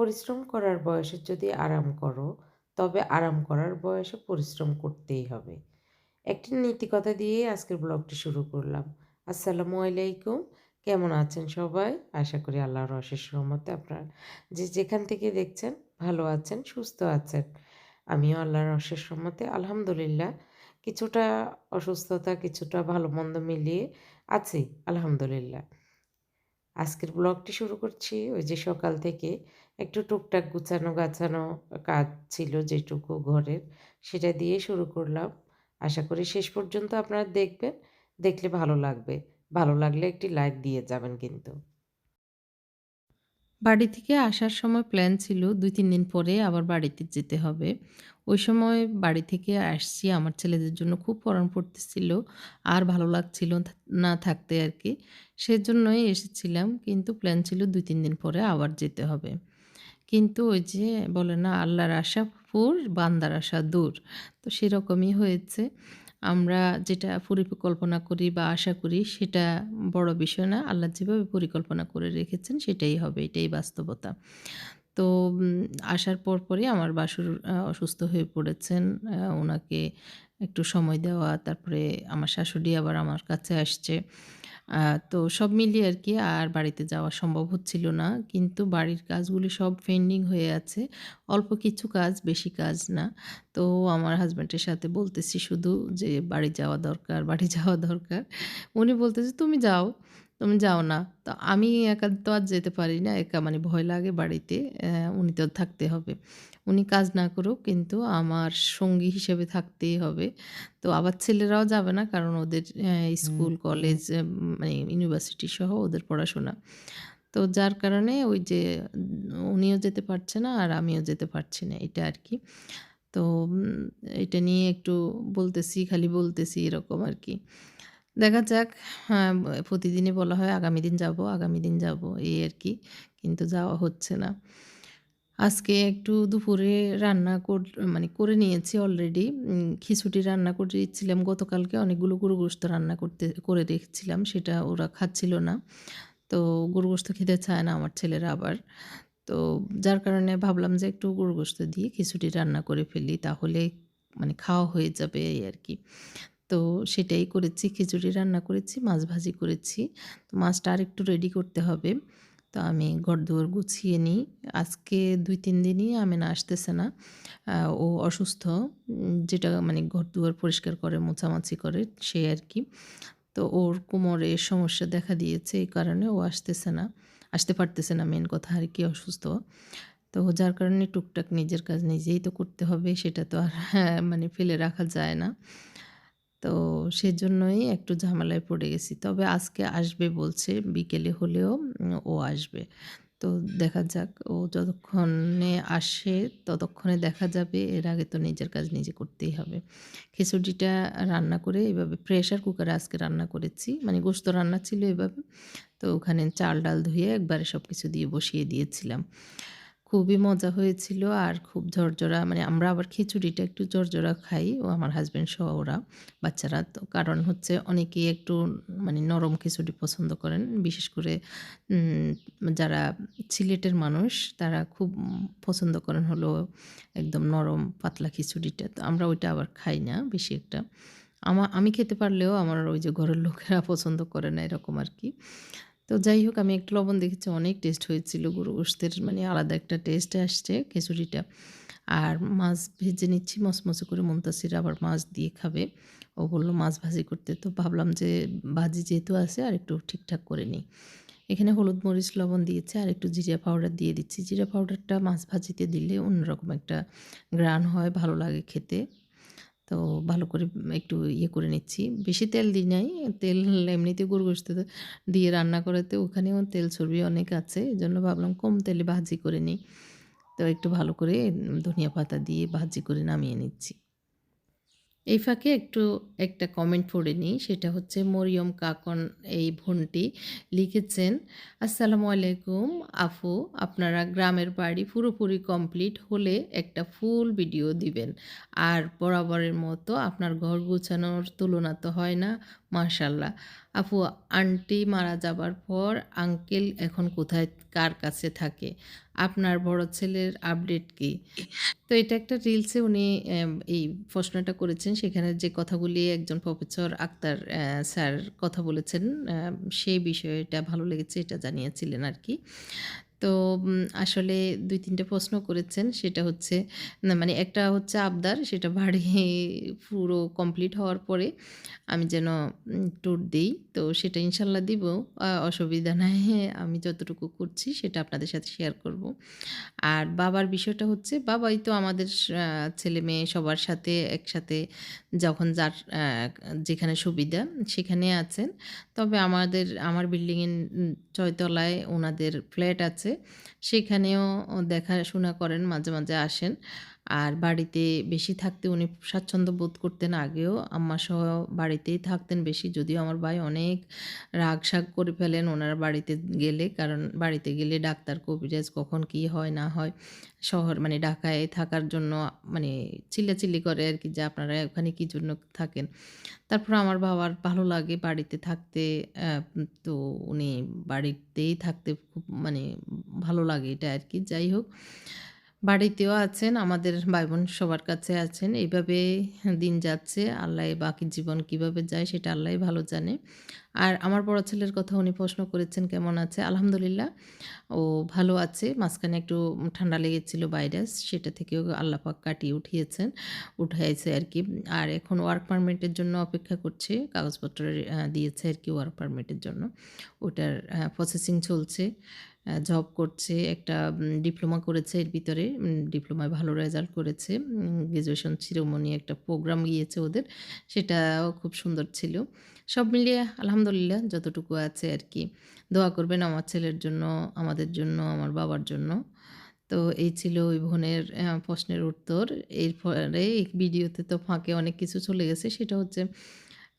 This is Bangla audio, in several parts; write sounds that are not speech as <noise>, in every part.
পরিশ্রম করার বয়সে যদি আরাম করো, তবে আরাম করার বয়সে পরিশ্রম করতেই হবে। একটি নীতি কথা দিয়ে আজকের ব্লগটি শুরু করলাম। আসসালামু আলাইকুম। কেমন আছেন সবাই? আশা করি আল্লাহর অশেষ রহমতে আপনারা যে যেখান থেকে দেখছেন ভালো আছেন, সুস্থ আছেন। আমিও আল্লাহর অশেষ রহমতে আলহামদুলিল্লাহ। কিছুটা অসুস্থতা, কিছুটা ভালো মন্দ মিলিয়ে আছি, আলহামদুলিল্লাহ। আজকের ব্লগটি শুরু করছি ওই যে সকাল থেকে একটু টুকটাক গুছানো গাছানো কাজ ছিল যেটুকু ঘরের, সেটা দিয়ে শুরু করলাম আশা করি শেষ পর্যন্ত আপনারা দেখবেন, দেখলে ভালো লাগবে ভালো লাগলে একটি লাইক দিয়ে যাবেন কিন্তু বাড়ি থেকে আসার সময় প্ল্যান ছিল ২-৩ দিন পরে আবার বাড়িতে যেতে হবে। ওই সময় বাড়ি থেকে আসছি, আমার ছেলেদের জন্য খুব পড়ান পড়তেছিল। আর ভালো লাগছিল না থাকতে আর কি সেজন্যই এসেছিলাম। কিন্তু প্ল্যান ছিল ২-৩ দিন পরে আবার যেতে হবে। কিন্তু ওই যে বলে না আল্লাহর আশা পুর বান্দার আশা দূর। তো সেরকমই হয়েছে। আমরা যেটা পরিকল্পনা করি বা আশা করি সেটা বড় বিষয় না। আল্লাহ যেভাবে পরিকল্পনা করে রেখেছেন সেটাই হবে। এটাই বাস্তবতা। তো আসার পর পরপরই আমার বাসুর অসুস্থ হয়ে পড়েছেন। ওনাকে একটু সময় দেওয়া, তারপরে আমার শাশুড়ি আবার আমার কাছে আসছে। তো সব মিলিয়ে আর কি আর বাড়িতে যাওয়া সম্ভব হচ্ছিল না। কিন্তু বাড়ির কাজগুলি সব পেন্ডিং হয়ে আছে। অল্প কিছু কাজ, বেশি কাজ না। তো আমার হাজব্যান্ডের সাথে বলতেছি শুধু যে, "বাড়ি যাওয়া দরকার, বাড়ি যাওয়া দরকার।" উনি বলতেছে, "তুমি যাও, তুমি যাও না।" তো আমি একা তো আর যেতে পারি না। একা মানে ভয় লাগে বাড়িতে। উনি তো থাকতে হবে। উনি কাজ না করুক কিন্তু আমার সঙ্গী হিসেবে থাকতেই হবে। তো আবার ছেলেরাও যাবে না কারণ ওদের স্কুল, কলেজ মানে ইউনিভার্সিটি সহ ওদের পড়াশোনা। তো যার কারণে ওই যে উনিও যেতে পারছে না আর আমিও যেতে পারছি না এটা আর কি তো এটা নিয়ে একটু বলতেছি, খালি বলতেছি এরকম আরকি। দেখা যাক হ্যাঁ, প্রতিদিনই বলা হয় আগামী দিন যাব আগামী দিন যাব এই আর কি কিন্তু যাওয়া হচ্ছে না। আজকে একটু দুপুরে রান্না কর মানে করে নিয়েছি অলরেডি। খিচুড়ি রান্না দিচ্ছিলাম গতকালকে অনেকগুলো গরু গোশত রান্না করতে করে রেখেছিলাম। সেটা ওরা খাচ্ছিল না। তো গরু গোশত খেতে চায় না আমার ছেলেরা আবার। তো যার কারণে ভাবলাম যে একটু গরু গোশত দিয়ে খিচুড়ি রান্না করে ফেলি তাহলে মানে খাওয়া হয়ে যাবে এই আরকি। তো সেটাই করেছি। খিচুড়ি রান্না করেছি, মাছ ভাজি করেছি। তো মাছটা আরেকটু রেডি করতে হবে। তো আমি ঘর-দুয়ার গুছিয়ে নিই। আজকে ২-৩ দিনই আমেনা আসতেছে না। ও অসুস্থ। যেটা মানে ঘর-দুয়ার পরিষ্কার করে, মোছামাছি করে সে আর কি তো ওর কোমরে সমস্যা দেখা দিয়েছে এই কারণে ও আসতেছে না। আসতে পারতেছে না মেন কথা আর কি অসুস্থ। তো যার কারণে টুকটাক নিজের কাজ নিজেই তো করতে হবে সেটা তো আর হ্যাঁ, মানে ফেলে রাখা যায় না। তো সেজন্যই একটু ঝামেলায় পড়ে গেছি। তবে আজকে আসবে বলছে, বিকেলে হলেও ও আসবে। তো দেখা যাক, ও যতক্ষণে আসে ততক্ষণে দেখা যাবে। এর আগে তো নিজের কাজ নিজে করতেই হবে। খিচুড়িটা রান্না করে এভাবে প্রেশার কুকারে আজকে রান্না করেছি। মানে গোস্ত রান্না ছিল এভাবে। তো ওখানে চাল-ডাল ধুয়ে একবারে সব কিছু দিয়ে বসিয়ে দিয়েছিলাম। খুবই মজা হয়েছিল আর খুব ঝরঝরা মানে আমরা আবার খিচুড়িটা একটু ঝরঝরা খাই, ও আমার হাজব্যান্ড সহ ওরা, বাচ্চারা। তো কারণ হচ্ছে অনেকেই একটু মানে নরম খিচুড়ি পছন্দ করেন। বিশেষ করে যারা সিলেটের মানুষ, তারা খুব পছন্দ করেন হলো একদম নরম পাতলা খিচুড়িটা। তো আমরা ওইটা আবার খাই না বেশি একটা। আমা, আমি খেতে পারলেও আমার ওই যে ঘরের লোকেরা পছন্দ করে না, এরকম আরকি। তো যাই হোক আমি একটু লবণ দেখেছি অনেক টেস্ট হয়েছিল গরু গোশতের মানে আলাদা একটা টেস্ট আসছে খিচুড়িটা। আর মাছ ভেজে নিচ্ছি মচমচে করে মুনতাসির আবার মাছ দিয়ে খাবে। ও বলল মাছ ভাজি করতে। তো ভাবলাম যে ভাজি যেহেতু আছে আর একটু ঠিকঠাক করে নিই। এখানে হলুদ, মরিচ, লবণ দিয়েছি আর একটু জিরা পাউডার দিয়ে দিচ্ছি। জিরা পাউডারটা মাছ ভাজিতে দিলে অন্যরকম একটা গ্রান হয়, ভালো লাগে খেতে। তো ভালো করে একটু ইয়ে করে নিচ্ছি। বেশি তেল দিই নাই। তেল এমনিতে গোশত দিয়ে রান্না করাতে ওখানেও তেল চর্বি অনেক আছে। এই জন্য ভাবলাম কম তেলে ভাজি করে নিই। তো একটু ভালো করে ধনিয়া পাতা দিয়ে ভাজি করে নামিয়ে নিচ্ছি। এই ফাঁকে একটু একটা কমেন্ট পড়ে নিই। সেটা হচ্ছে মরিয়ম কাকন এই বোনটি লিখেছেন, "আসসালামু আলাইকুম আফু আপনারা গ্রামের বাড়ি পুরোপুরি কমপ্লিট হলে একটা ফুল ভিডিও দিবেন। আর বরাবরের মতো আপনার ঘর গোছানোর তুলনা তো হয় না। মাশাআল্লাহ। আপু আন্টি মারা যাবার পর আঙ্কেল এখন কোথায় কার কাছে থাকে? আপনার বড় ছেলের আপডেট কি? তো এটা একটা রিলসে উনি এই প্রশ্নটা করেছেন। সেখানে যে কথাগুলি একজন প্রফেসর আক্তার স্যার কথা বলেছেন, সেই বিষয়টা ভালো লেগেছে এটা জানিয়েছিলেন আরকি। তো আসলে ২-৩ টে প্রশ্ন করেছেন। সেটা হচ্ছে, না মানে একটা হচ্ছে আবদার, সেটা বাড়ি পুরো কমপ্লিট হওয়ার পরে আমি যেন ট্যুর দিই তো সেটা ইনশাল্লাহ দিব। অসুবিধা নাই। আমি যতটুকু করছি সেটা আপনাদের সাথে শেয়ার করব। আর বাবার বিষয়টা হচ্ছে, বাবাই তো আমাদের ছেলে-মেয়ে সবার সাথে, একসাথে যখন যার যেখানে সুবিধা সেখানে আছেন। তবে আমাদের, আমার বিল্ডিংয়ের ছয়তলায় ওনাদের ফ্ল্যাট আছে। সেখানেও দেখাশোনা করেন, মাঝে, মাঝে আসেন। আর বাড়িতে বেশি থাকতে উনি স্বাচ্ছন্দ্য বোধ করতেন আগেও। আম্মাসহ বাড়িতেই থাকতেন বেশি। যদিও আমার ভাই অনেক রাগ-শাগ করে ফেলেন ওনার বাড়িতে গেলে। কারণ বাড়িতে গেলে ডাক্তার, কবিরাজ কখন কি হয় না হয় শহর মানে ঢাকায় থাকার জন্য মানে চিল্লাচিল্লি করে আর কি যে, "আপনারা ওখানে কি জন্য থাকেন?" তারপর আমার বাবার ভালো লাগে বাড়িতে থাকতে। তো উনি বাড়িতেই থাকতে খুব মানে ভালো লাগে এটা আর কি যাই হোক, বাড়িতেও আছেন, আমাদের ভাই-বোন সবার কাছে আছেন। এইভাবে দিন যাচ্ছে। আল্লাহ বাকি জীবন কীভাবে যায় সেটা আল্লাহই ভালো জানে। আর আমার বড় ছেলের কথা উনি প্রশ্ন করেছেন কেমন আছে? আলহামদুলিল্লাহ ও ভালো আছে। মাঝখানে একটু ঠান্ডা লেগেছিল ভাইরাস। সেটা থেকেও আল্লাহ পাক কাটিয়ে উঠিয়েছেন উঠাইছে আর কি আর এখন ওয়ার্ক পারমিটের জন্য অপেক্ষা করছে। কাগজপত্র দিয়েছে আর কি ওয়ার্ক পারমিটের জন্য। ওটার প্রসেসিং চলছে। জব করছে। একটা ডিপ্লোমা করেছে এর ভিতরে। ডিপ্লোমায় ভালো রেজাল্ট করেছে। গ্র্যাজুয়েশন শিরোমণি একটা প্রোগ্রাম গিয়েছে ওদের। সেটাও খুব সুন্দর ছিল। সব মিলিয়ে আলহামদুলিল্লাহ যতটুকু আছে আর কি দোয়া করবেন আমার ছেলের জন্য, আমাদের জন্য, আমার বাবার জন্য। তো এই ছিল ওই বোনের প্রশ্নের উত্তর। এরপরে এই ভিডিওতে তো ফাঁকে অনেক কিছু চলে গেছে। সেটা হচ্ছে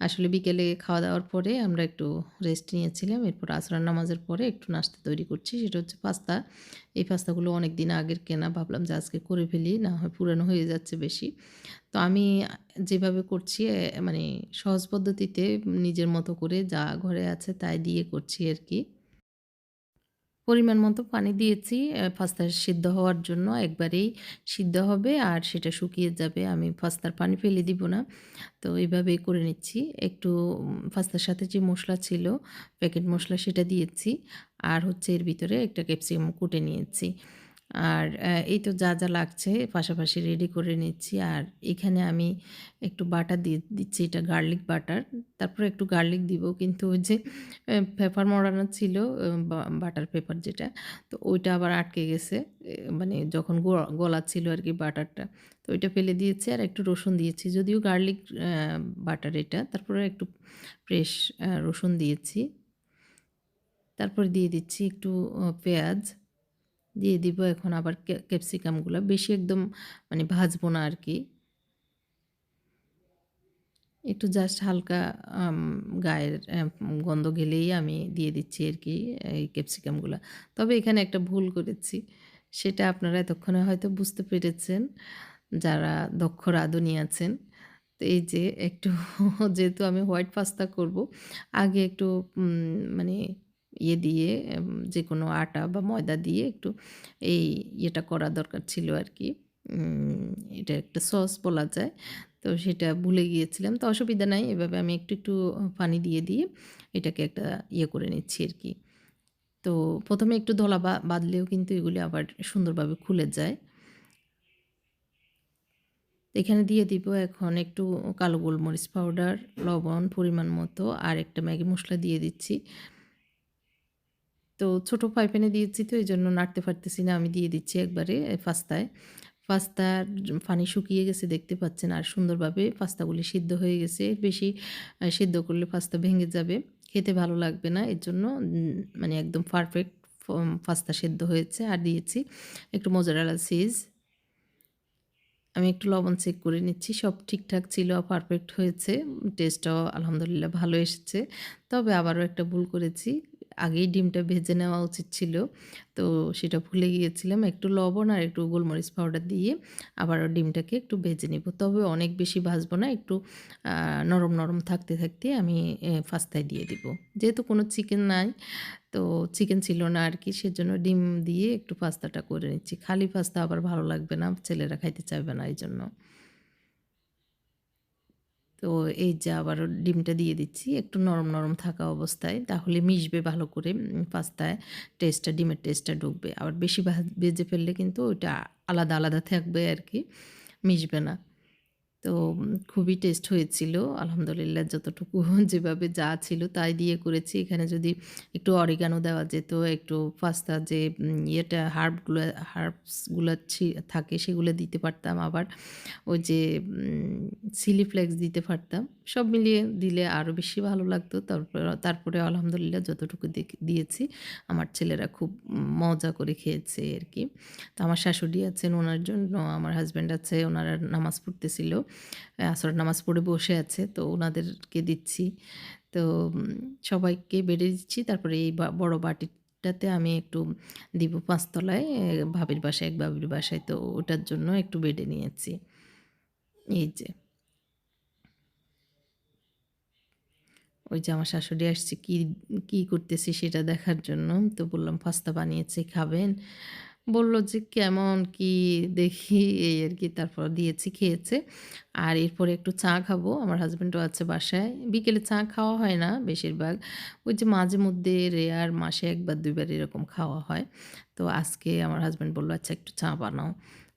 আসলে বিকেলে খাওয়া-দাওয়ার পরে আমরা একটু রেস্ট নিয়েছিলাম। এরপর আসরান নামাজের পরে একটু নাস্তা তৈরি করছি। সেটা হচ্ছে পাস্তা। এই পাস্তাগুলো অনেক দিন আগের কেনা। ভাবলাম যে আজকে করে ফেলি। না হয় পুরানো হয়ে যাচ্ছে বেশি। তো আমি যেভাবে করছি মানে সহজ পদ্ধতিতে নিজের মতো করে যা ঘরে আছে তাই দিয়ে করছি আরকি। পরিমাণ মতো পানি দিয়েছি পাস্তা সিদ্ধ হওয়ার জন্য। একবারেই সিদ্ধ হবে আর সেটা শুকিয়ে যাবে। আমি ফাস্তার পানি ফেলে দিব না। তো এইভাবেই করে নিচ্ছি। একটু ফাস্তার সাথে যে মশলা ছিল, প্যাকেট মশলা সেটা দিয়েছি। আর হচ্ছে এর ভিতরে একটা ক্যাপসিকাম কুটে নিয়েছি। আর এই তো যা, যা লাগছে পাশাপাশি রেডি করে নিচ্ছি। আর এখানে আমি একটু বাটার দিয়ে দিচ্ছি। এটা গার্লিক বাটার। তারপরে একটু গার্লিক দিব। কিন্তু ওই যে পেপার মোড়ানো ছিল বাটার পেপার যেটা। তো ওইটা আবার আটকে গেছে। মানে যখন গলা ছিল আর কি বাটারটা। তো ওইটা ফেলে দিয়েছি আর একটু রসুন দিয়েছি। যদিও গার্লিক বাটার এটা। তারপরে একটু ফ্রেশ রসুন দিয়েছি। তারপরে দিয়ে দিচ্ছি একটু পেঁয়াজ। দিয়ে দিব এখন আবার ক্যাপসিকামগুলো বেশি একদম মানে ভাজবো না আর কি একটু জাস্ট হালকা গায়ের গন্ধ গেলেই আমি দিয়ে দিচ্ছি আর কি এই ক্যাপসিকামগুলো তবে এখানে একটা ভুল করেছি। সেটা আপনারা এতক্ষণে হয়তো বুঝতে পেরেছেন, যারা দক্ষ রাঁধুনি আছেন। তো এই যে একটু <laughs> যেহেতু আমি হোয়াইট পাস্তা করব, আগে একটু মানে ইয়ে দিয়ে যে কোনো আটা বা ময়দা দিয়ে একটু এই ইয়েটা করা দরকার ছিল আর কি এটা একটা সস বলা যায়। তো সেটা ভুলে গিয়েছিলাম। তো অসুবিধা নাই। এভাবে আমি একটু, একটু পানি দিয়ে, দিয়ে এটাকে একটা ইয়ে করে নিচ্ছি আর কি তো প্রথমে একটু ধলা বাঁধলেও কিন্তু এগুলি আবার সুন্দরভাবে খুলে যায়। এখানে দিয়ে দিব এখন একটু কালো গোলমরিচ পাউডার, লবণ পরিমাণ মতো আর একটা ম্যাগি মশলা দিয়ে দিচ্ছি। তো ছোট ফ্রাই প্যানে দিয়েছি তো এই জন্য নাড়তে পারতেছি না। আমি দিয়ে দিচ্ছি একবারে পাস্তায়। পাস্তার পানি শুকিয়ে গেছে দেখতে পাচ্ছেন আর সুন্দরভাবে পাস্তাগুলি সিদ্ধ হয়ে গেছে। বেশি সিদ্ধ করলে পাস্তা ভেঙে যাবে। খেতে ভালো লাগবে না। এর জন্য মানে একদম পারফেক্ট পাস্তা সেদ্ধ হয়েছে। আর দিয়েছি একটু মোজারেলা চিজ। আমি একটু লবণ চেক করে নিচ্ছি। সব ঠিকঠাক ছিল, পারফেক্ট হয়েছে। টেস্টটাও আলহামদুলিল্লাহ ভালো এসেছে। তবে আবারও একটা ভুল করেছি। আগেই ডিমটা ভেজে নেওয়া উচিত ছিল। তো সেটা ভুলে গিয়েছিলাম। একটু লবণ আর একটু গোলমরিচ পাউডার দিয়ে আবার ডিমটাকে একটু ভেজে নিব। তবে অনেক বেশি ভাজবো না, একটু নরম নরম থাকতে থাকতে আমি ফাস্তায় দিয়ে দিব। যেহেতু কোনো চিকেন নাই, তো চিকেন ছিল না আর কি, সেজন্য ডিম দিয়ে একটু পাস্তাটা করে নিচ্ছি। খালি পাস্তা আবার ভালো লাগবে না, ছেলেরা খাইতে চাইবে না এই জন্য তো এই যে আবারও ডিমটা দিয়ে দিচ্ছি, একটু নরম নরম থাকা অবস্থায়, তাহলে মিশবে ভালো করে পাস্তায় টেস্টটা, ডিমের টেস্টটা ঢুকবে। আবার বেশি ভেজে ফেললে কিন্তু ওইটা আলাদা আলাদা থাকবে আর কি, মিশবে না। তো খুবই টেস্ট হয়েছিল। আলহামদুলিল্লাহ যতটুকু <laughs> যেভাবে যা ছিল তাই দিয়ে করেছি। এখানে যদি একটু অরিগানো দেওয়া যেত, একটু পাস্তা যে ইয়েটা হার্বগুলো হার্বসগুলো থাকে সেগুলো দিতে পারতাম আবার। ওই যে সিলি ফ্লেক্স দিতে পারতাম। সব মিলিয়ে দিলে আরও বেশি ভালো লাগতো। তারপর, তারপরে আলহামদুলিল্লাহ যতটুকু দিয়েছি, আমার ছেলেরা খুব মজা করে খেয়েছে আর কি তো আমার শাশুড়ি আছেন, ওনার জন্য, আমার হাজব্যান্ড আছে, ওনারা নামাজ পড়তেছিল আসর নামাজ পড়ে বসে আছে, তো ওনাদেরকে দিচ্ছি। তো, সবাইকে বেড়ে দিচ্ছি, তারপরে এই বড় বাটিটাতে আমি একটু দিব পাঁচতলায় ভাবির বাসায়, এক ভাবির বাসায়, তো ওটার জন্য একটু বেডে নিয়েছি। এই যে। ওই যে আমার শাশুড়ি আসছে, কি কি করতেছি সেটা দেখার জন্য। তো বললাম, পাস্তা বানিয়েছি, খাবেন? বলল যে, কেমন, কি দেখি? এই আর কি, তারপর দিয়েছি, খেয়েছে। আর এরপরে একটু চা খাব। আমার হাজব্যান্ডও আছে বাসায়। বিকেলে চা খাওয়া হয় না বেশিরভাগ। ওই যে মাঝে মধ্যে রেয়ার মাসে একবার, দুইবার এরকম খাওয়া হয়। তো আজকে আমার হাজব্যান্ড বলল আচ্ছা একটু চা বানাও।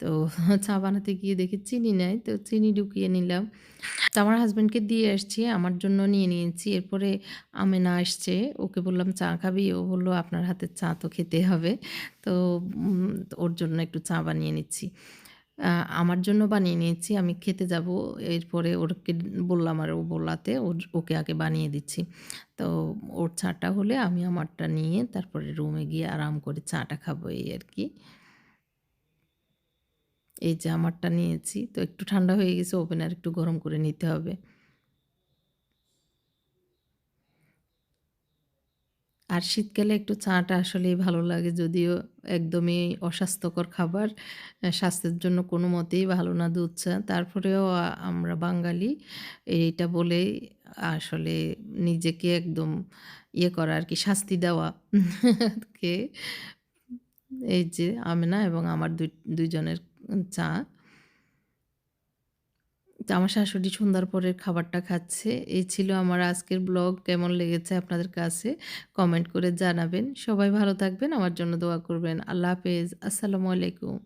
তো <laughs> চা বানাতে গিয়ে দেখি চিনি নেয় তো চিনি ঢুকিয়ে নিলাম। তো আমার হাজব্যান্ডকে দিয়ে আসছি, আমার জন্য নিয়ে নিয়েছি। এরপরে আমেনা আসছে, ওকে বললাম, চা খাবি? ও বলল, আপনার হাতের চা তো খেতে হবে। তো ওর জন্য একটু চা বানিয়ে নিচ্ছি। আমার জন্য বানিয়ে নিয়েছি, আমি খেতে যাব। এরপরে ওরকে বললাম, আর ও বলাতে ওর, ওকে আগে বানিয়ে দিচ্ছি। তো ওর চাটা হলে আমি আমারটা নিয়ে তারপরে রুমে গিয়ে আরাম করে চাটা খাব, এই আর কি। এই যে আমারটা নিয়েছি, তো একটু ঠান্ডা হয়ে গেছে, ওভেন আর একটু গরম করে নিতে হবে। আর শীতকালে একটু চাটা আসলেই ভালো লাগে, যদিও একদমই অস্বাস্থ্যকর খাবার স্বাস্থ্যের জন্য কোনো মতেই ভালো না দুধ চা। তারপরেও আমরা বাঙালি, এইটা বলে আসলে নিজেকে একদম ইয়ে করা আর কি, শাস্তি দেওয়া। <laughs> কে? এই যে আমেনা এবং আমার দুই, দুইজনের চা তো আমার শাশুড়ি সন্ধ্যার পরের খাবারটা খাচ্ছে। এই ছিল আমার আজকের ব্লগ। কেমন লেগেছে আপনাদের কাছে? কমেন্ট করে জানাবেন। সবাই ভালো থাকবেন। আমার জন্য দোয়া করবেন। আল্লাহ হাফেজ। আসসালামু আলাইকুম।